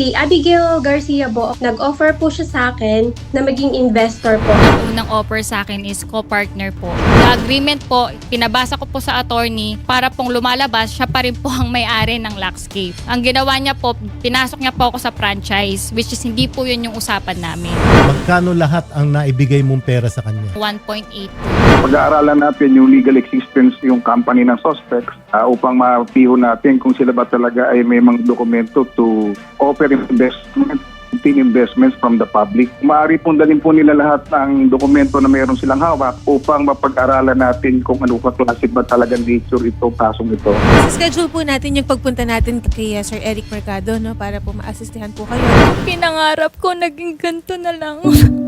Si Abigail Garcia po, nag-offer po siya sa akin na maging investor po. unang offer sa akin is co-partner po. The agreement po, pinabasa ko po sa attorney para pong lumalabas, siya pa rin po ang may-ari ng Luxcape. Ang ginawa niya po, pinasok niya po ako sa franchise, which is hindi po yun yung usapan namin. Magkano lahat ang naibigay mong pera sa kanya? 1.8 Pag-aaralan natin yung legal existence yung company ng suspects ah, upang mapiho natin kung sila ba talaga ay may mga dokumento to offer investment team investments from the public. Maaari pong dalhin po nila lahat ng dokumento na mayroon silang hawak upang mapag-aralan natin kung ano kaklase ba talagang nature itong kasong ito. Schedule po natin yung pagpunta natin kay uh, Sir Eric Mercado no para po maasistihan po kayo. Pinangarap ko, naging ganito na lang.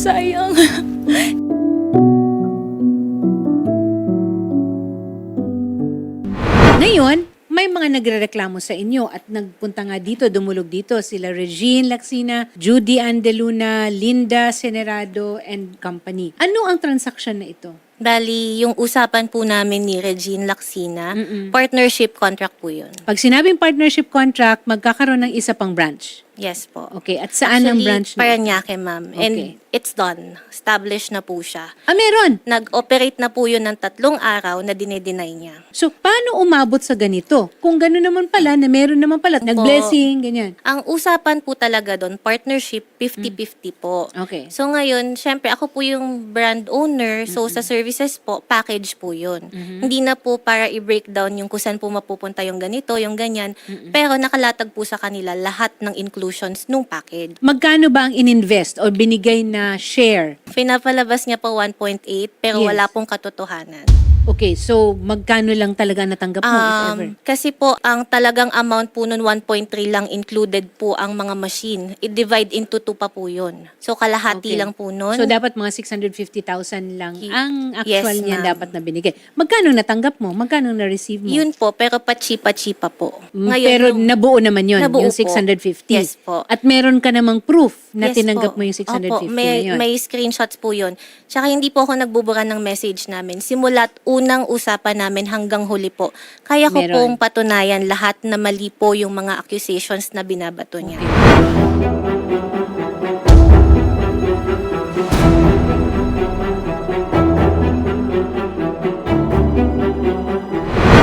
Sayang. Ngayon, may mga nagrereklamo sa inyo at nagpunta nga dito, dumulog dito sila Regine Laxina, Judy Andeluna, Linda Senerado and company. Ano ang transaction na ito? Bali, yung usapan po namin ni Regine Laxina, Mm-mm. partnership contract po yun. Pag sinabing partnership contract, magkakaroon ng isa pang branch. Yes po. Okay, at saan ang Actually, branch na? Paranaque, ma'am. Okay. And it's done. Established na po siya. Ah, meron. Nag-operate na po yun ng tatlong araw na dinedeny niya. So, paano umabot sa ganito? Kung gano'n naman pala, na meron naman pala, nag-blessing, ganyan. Ang usapan po talaga doon, partnership 50-50 po. Okay. So ngayon, syempre ako po yung brand owner, so sa services po, package po yun. Hindi na po para i-breakdown yung kung saan po mapupunta yung ganito, yung ganyan, pero nakalatag po sa kanila lahat ng inclusions nung package. Magkano ba ang ininvest o binigay na share? Pinapalabas niya po 1.8 pero Yes. wala pong katotohanan. Okay, so magkano lang talaga natanggap mo, if ever? Um, kasi po, ang talagang amount po nun 1.3 lang included po ang mga machine. I-divide into two pa po yun. So kalahati Okay. lang po nun. So dapat mga 650,000 lang Ye- ang actual Yes, niya ma'am. dapat na binigay. Magkano natanggap mo? Magkano na-receive mo? Yun po, pero pa-chipa-chipa po. Mm, Pero yung- nabuo naman yun, Nabuo yung po. 650. Yes po. At meron ka namang proof na Yes tinanggap po. mo yung 650 Opo, may, na yun. may screenshots po yun. Tsaka hindi po ako nagbubura ng message namin. Simula't unang usapan namin hanggang huli po. Kaya ko Meron. pong patunayan lahat na mali po yung mga accusations na binabato niya.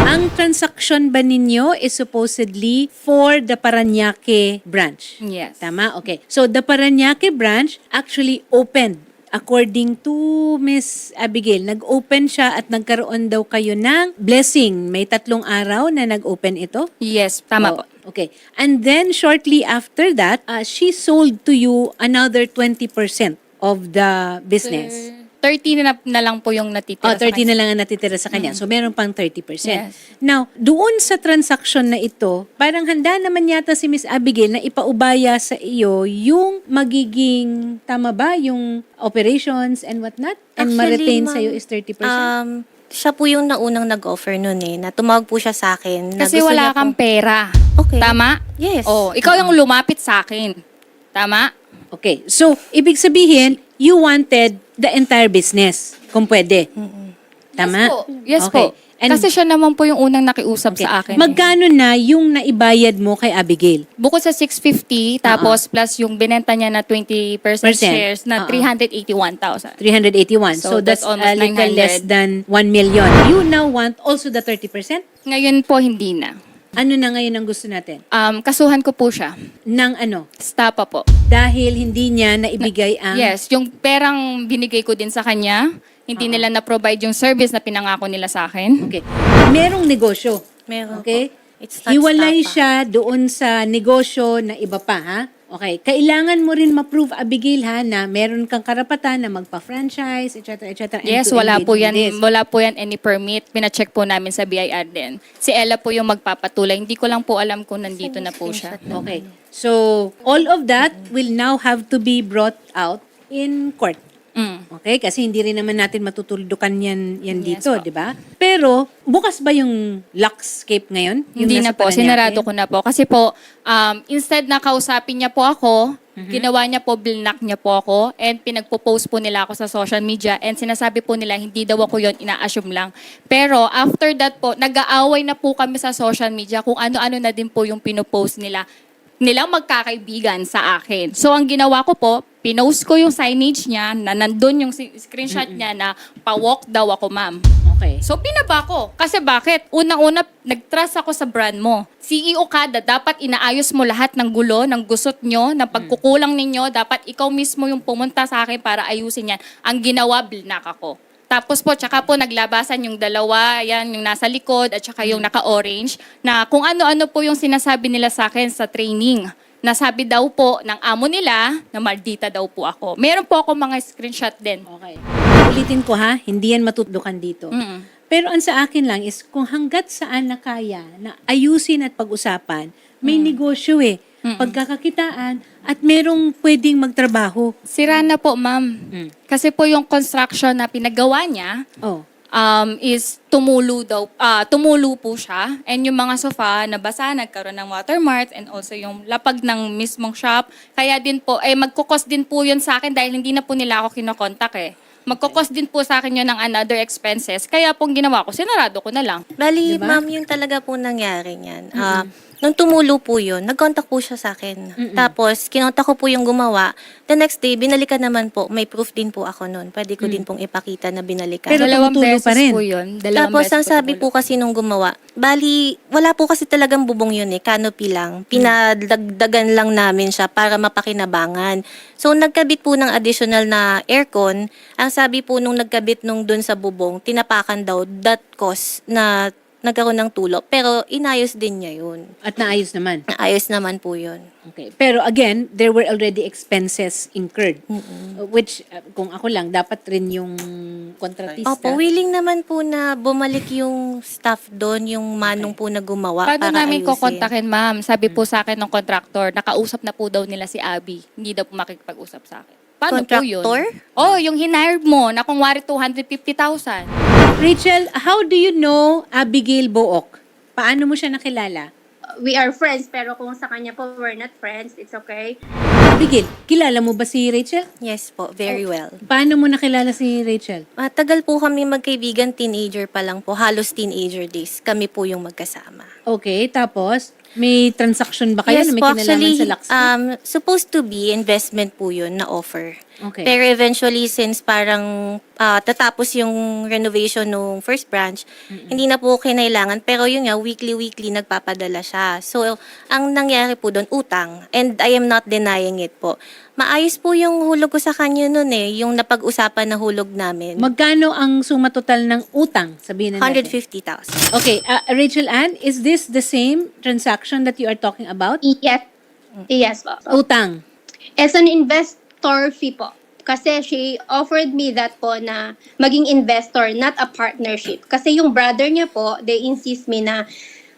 Ang transaction ba ninyo is supposedly for the Paranaque branch? Yes. Tama? Okay. So the Paranaque branch actually opened according to Miss Abigail, nag-open siya at nagkaroon daw kayo ng blessing. May tatlong araw na nag-open ito? Yes, tama Oh, po. Okay. And then shortly after that, uh, she sold to you another 20% of the business. 30 na, na lang po yung natitira Oh, 30 sa na lang ang natitira sa kanya. So, meron pang 30%. Yes. Now, doon sa transaction na ito, parang handa naman yata si Miss Abigail na ipaubaya sa iyo yung magiging, tama ba, yung operations and whatnot? And ma-retain sa iyo is 30%? Um, siya po yung naunang nag-offer nun eh, na tumawag po siya sa akin. na Kasi gusto wala niya kang pong- pera. Okay. Tama? Yes. Oh, ikaw yung lumapit sa akin. Tama? okay. So, ibig sabihin, you wanted the entire business, kung pwede. Tama? Yes po. Yes Okay. po. And- Kasi siya naman po yung unang nakiusap Okay. sa akin. eh. Magkano na yung naibayad mo kay Abigail? Bukod sa 650, tapos plus yung binenta niya na 20% Percent. shares na Oo. 381,000. 381. So, So, that's, that's almost a little 900. less than 1 million. You now want also the 30%? Ngayon po, hindi na. Ano na ngayon ang gusto natin? Um, kasuhan ko po siya. Nang ano? Stapa po. Dahil hindi niya naibigay ang... Yes, yung perang binigay ko din sa kanya, hindi nila na-provide yung service na pinangako nila sa akin. Okay. Merong negosyo. Meron Okay? po. It's not Hiwalay stapa. siya doon sa negosyo na iba pa, ha? Okay. Kailangan mo rin ma-prove, Abigail, ha, na meron kang karapatan na magpa-franchise, etc., etc. Yes, wala po yan, this. wala po yan any permit. Pina-check po namin sa BIR din. Si Ella po yung magpapatuloy. Hindi ko lang po alam kung nandito na po siya. Okay. So, all of that will now have to be brought out in court. Mm. Okay? Kasi hindi rin naman natin matutuldukan yan, yan Yes dito, po. di ba? Pero, bukas ba yung Luxscape ngayon? Yung Hindi nasa na po, Paranaque? sinarado ko na po. Kasi po, um, instead na kausapin niya po ako, ginawa niya po, bilnak niya po ako, and pinagpo-post po nila ako sa social media, and sinasabi po nila, hindi daw ako yon ina-assume lang. Pero after that po, nag-aaway na po kami sa social media kung ano-ano na din po yung pinopost nila nilang magkakaibigan sa akin. So, ang ginawa ko po, pinost ko yung signage niya na nandun yung si- screenshot niya na pa-walk daw ako, ma'am. Okay. So, pinaba ko. Kasi bakit? Unang-una, nag-trust ako sa brand mo. CEO kada, dapat inaayos mo lahat ng gulo, ng gusot nyo, ng pagkukulang ninyo. Dapat ikaw mismo yung pumunta sa akin para ayusin yan. Ang ginawa, blinak ako. Tapos po, tsaka po naglabasan yung dalawa, yan, yung nasa likod at tsaka yung naka-orange, na kung ano-ano po yung sinasabi nila sa akin sa training. Nasabi daw po ng amo nila na maldita daw po ako. Meron po ako mga screenshot din. Okay. Ulitin ko ha, hindi yan matutukan dito. Mm. Pero ang sa akin lang is kung hanggat saan na kaya na ayusin at pag-usapan, may negosyo eh. Pagkakakitaan at merong pwedeng magtrabaho. Sira na po, ma'am. Mm. Kasi po yung construction na pinagawa niya Oh. Um, is tumulo daw, ah, tumulo po siya. And yung mga sofa nabasa, nagkaroon ng watermarks and also yung lapag ng mismong shop. Kaya din po, eh magkukos din po yun sa akin dahil hindi na po nila ako kinokontak eh. Magkukos din po sa akin yun ng another expenses. Kaya pong ginawa ko, sinarado ko na lang. Bali, Diba? ma'am, yung talaga po nangyari niyan. Ah, nung tumulo po yun, nag-contact po siya sa akin. Tapos, kinontak ko po yung gumawa. The next day, binalikan naman po. May proof din po ako noon. Pwede ko din pong ipakita na binalikan. Pero Dalawang tumutulo beses pa rin. po yun. Dalawang Tapos, beses ang po sabi tumulo. po kasi nung gumawa, bali, wala po kasi talagang bubong yun eh, canopy lang. Pinadagdagan lang namin siya para mapakinabangan. So, nagkabit po ng additional na aircon. Ang sabi po nung nagkabit nung dun sa bubong, tinapakan daw, that cause na nagkaroon ng tulo. Pero, inayos din niya yun. At naayos naman. Ayos naman po yun. Okay. Pero again, there were already expenses incurred. Uh, Which, uh, kung ako lang, dapat rin yung kontratista. Opo, willing naman po na bumalik yung staff doon, yung manong po na gumawa Paano para namin ayusin. kukontakin, ma'am? Sabi po sa akin ng contractor, nakausap na po daw nila si Abby. Hindi daw po makikipag-usap sa akin. Paano po yun? Contractor? Oh, yung hinire mo na kung wari 250,000. Rachel, how do you know Abigail Book? Paano mo siya nakilala? We are friends, pero kung sa kanya po, we're not friends. It's okay. Abigail, kilala mo ba si Rachel? Yes po, very well. Paano mo nakilala si Rachel? Matagal po kami magkaibigan, teenager pa lang po, halos teenager days. Kami po yung magkasama. Okay, tapos may transaction ba kayo yes na may po, kinalaman actually, sa Luxco? um, supposed to be investment po yun na offer. Okay. Pero eventually, since parang ah, tatapos yung renovation ng first branch, hindi na po kinailangan. Pero yun nga, weekly-weekly nagpapadala siya. So, ang nangyari po doon, utang. And I am not denying it po. Maayos po yung hulog ko sa kanya noon eh, yung napag-usapan na hulog namin. Magkano ang suma total ng utang? Sabihin na natin. 150,000. Okay, uh, Rachel Ann, is this the same transaction that you are talking about? Yes. Yes po. Utang. As an investor fee po. Kasi she offered me that po na maging investor, not a partnership. Kasi yung brother niya po, they insist me na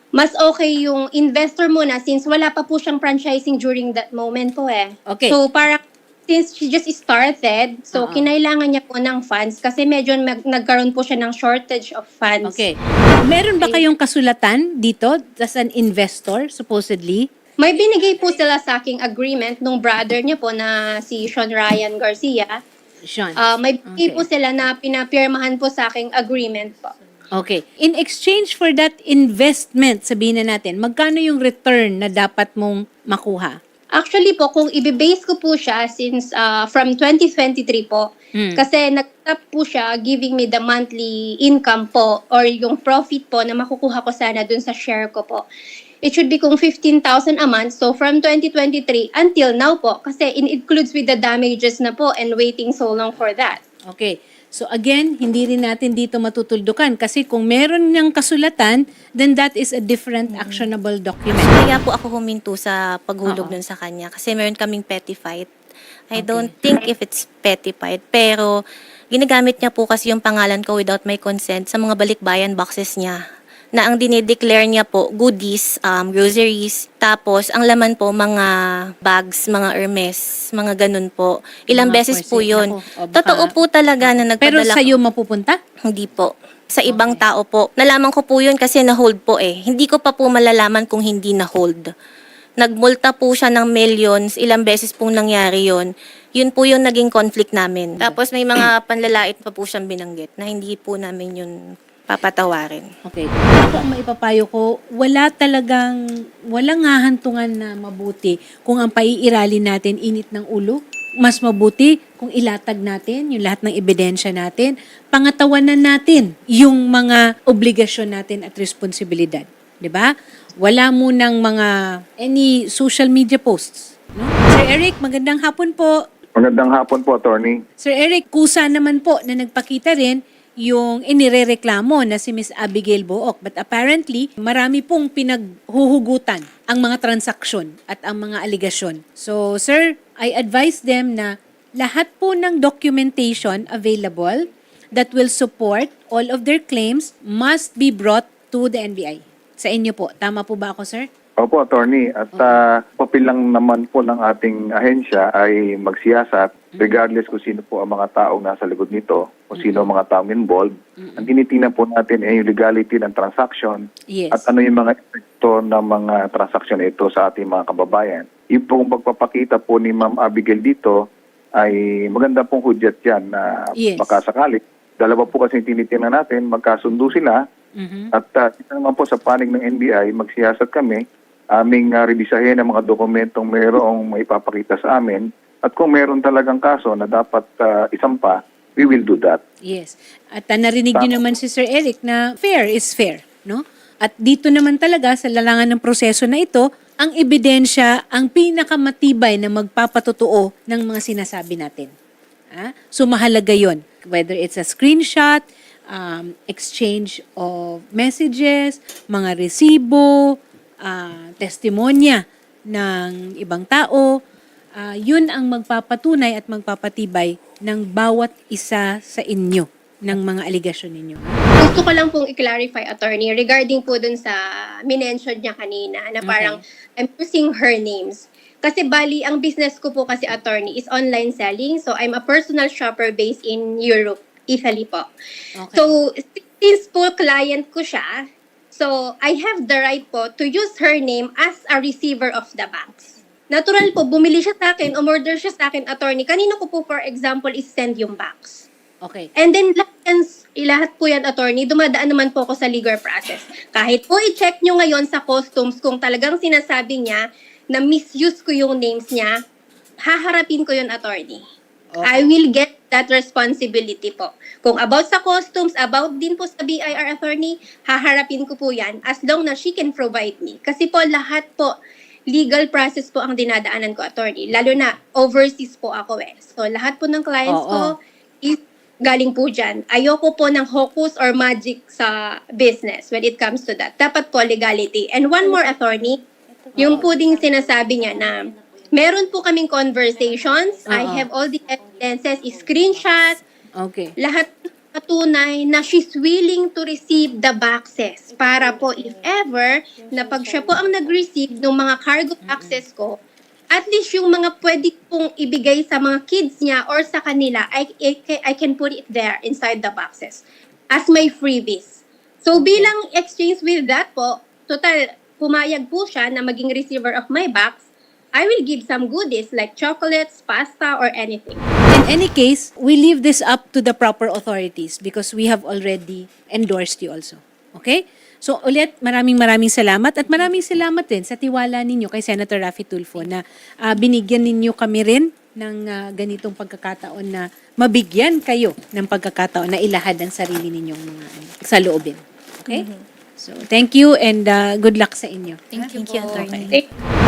mas okay yung investor muna since wala pa po siyang franchising during that moment po eh. Okay. So parang since she just started, so Oo. kinailangan niya po ng funds kasi medyo mag- nagkaroon po siya ng shortage of funds. Okay. Meron ba kayong kasulatan dito as an investor, supposedly? May binigay po sila sa aking agreement nung brother niya po na si Sean Ryan Garcia. Sean. Ah, may binigay Okay. po sila na pinapirmahan po sa aking agreement po. Okay. In exchange for that investment, sabihin na natin, magkano yung return na dapat mong makuha? Actually po, kung ibibase ko po siya since ah, from 2023 po, Hmm. kasi nag-top po siya giving me the monthly income po or yung profit po na makukuha ko sana dun sa share ko po. It should be kung 15,000 a month. So from 2023 until now po, kasi it includes with the damages na po and waiting so long for that. Okay. So again, hindi rin natin dito matutuldukan kasi kung meron niyang kasulatan, then that is a different actionable document. Kaya po ako huminto sa paghulog Oo. nun sa kanya kasi meron kaming petty fight. I don't think if it's petty fight, pero ginagamit niya po kasi yung pangalan ko without my consent sa mga balikbayan boxes niya na ang dinideclare niya po, goodies, um, groceries, tapos ang laman po, mga bags, mga Hermes, mga ganun po. Ilang Mga beses po corset. yun. Naku, o baka- Totoo po talaga na Pero nagpadala sa'yo mapupunta? hindi po. Sa ibang tao po. Nalaman ko po yun kasi na-hold po eh. Hindi ko pa po malalaman kung hindi na-hold. Nagmulta po siya ng millions, ilang beses pong nangyari yon. Yun po yung naging conflict namin. Tapos may mga panlalait pa po siyang binanggit na hindi po namin yun papatawarin. Okay. Ako ang maipapayo ko, wala talagang, walang hahantungan na mabuti kung ang paiirali natin init ng ulo. Mas mabuti kung ilatag natin yung lahat ng ebidensya natin. Pangatawanan natin yung mga obligasyon natin at responsibilidad. 'Di ba? Wala munang mga any social media posts. No? Sir Eric, magandang hapon po. Magandang hapon po, attorney. Sir Eric, kusa naman po na nagpakita rin yung inirereklamo na si Miss Abigail Book. But apparently, marami pong pinaghuhugutan ang mga transaksyon at ang mga aligasyon. So, sir, I advise them na lahat po ng documentation available that will support all of their claims must be brought to the NBI. Sa inyo po. Tama po ba ako, sir? Opo, attorney. At ah, papel lang naman po ng ating ahensya ay magsiyasat regardless kung sino po ang mga taong nasa likod nito, kung sino ang mga taong involved. Ang tinitingnan po natin ay yung legality ng transaction Yes. at ano yung mga epekto ng mga transaksyon ito sa ating mga kababayan. Yung pong pagpapakita po ni Ma'am Abigail dito ay maganda pong hudyat yan na Yes. baka sakali. Dalawa po kasi tinitingnan natin, magkasundo sila Mhm. at uh, ito naman po sa panig ng NBI, magsiyasat kami, aming uh, revisahin ang mga dokumentong mayroong maipapakita sa amin. At kung meron talagang kaso na dapat uh, isampa, we will do that. Yes. At uh, narinig niyo naman si Sir Eric na fair is fair, no? At dito naman talaga sa lalangan ng proseso na ito, ang ebidensya ang pinakamatibay na magpapatotoo ng mga sinasabi natin. Ah? So mahalaga 'yon. Whether it's a screenshot, um, exchange of messages, mga resibo, ah, testimonya ng ibang tao, ah, yun ang magpapatunay at magpapatibay ng bawat isa sa inyo ng mga aligasyon ninyo. Gusto ko lang pong i-clarify, attorney, regarding po dun sa minention niya kanina na parang I'm using her names. Kasi bali, ang business ko po kasi, attorney, is online selling. So, I'm a personal shopper based in Europe, Italy po. Okay. So, since po client ko siya, so I have the right po to use her name as a receiver of the box. Natural po, bumili siya sa akin, umorder siya sa akin, attorney. Kanino ko po, for example, is send yung box. okay. And then lahat, yan, lahat po yan, attorney, dumadaan naman po ako sa legal process. Kahit po i-check nyo ngayon sa customs kung talagang sinasabi niya na misuse ko yung names niya, haharapin ko yun, attorney. I will get that responsibility po. Kung about sa customs, about din po sa BIR attorney, haharapin ko po yan as long na she can provide me. Kasi po lahat po, legal process po ang dinadaanan ko, attorney. Lalo na overseas po ako eh. So lahat po ng clients Oo. ko is galing po dyan. Ayoko po ng hocus or magic sa business when it comes to that. Dapat po legality. And one more, attorney, yung po ding sinasabi niya na meron po kaming conversations. I Oo. have all the evidences, screenshots, Okay. lahat patunay na she's willing to receive the boxes para po if ever na pag siya po ang nag-receive ng mga cargo boxes ko, at least yung mga pwede pong ibigay sa mga kids niya or sa kanila, I, I, I can put it there inside the boxes as my freebies. So bilang exchange with that po, total, pumayag po siya na maging receiver of my box, I will give some goodies like chocolates, pasta, or anything. In any case, we leave this up to the proper authorities because we have already endorsed you also. Okay? So ulit, maraming maraming salamat at maraming salamat din sa tiwala ninyo kay Senator Raffy Tulfo na ah, binigyan ninyo kami rin ng ah, ganitong pagkakataon na mabigyan kayo ng pagkakataon na ilahad ang sarili ninyong mga ano, sa loobin. Okay? So thank you and ah, good luck sa inyo. Thank you, Attorney. Thank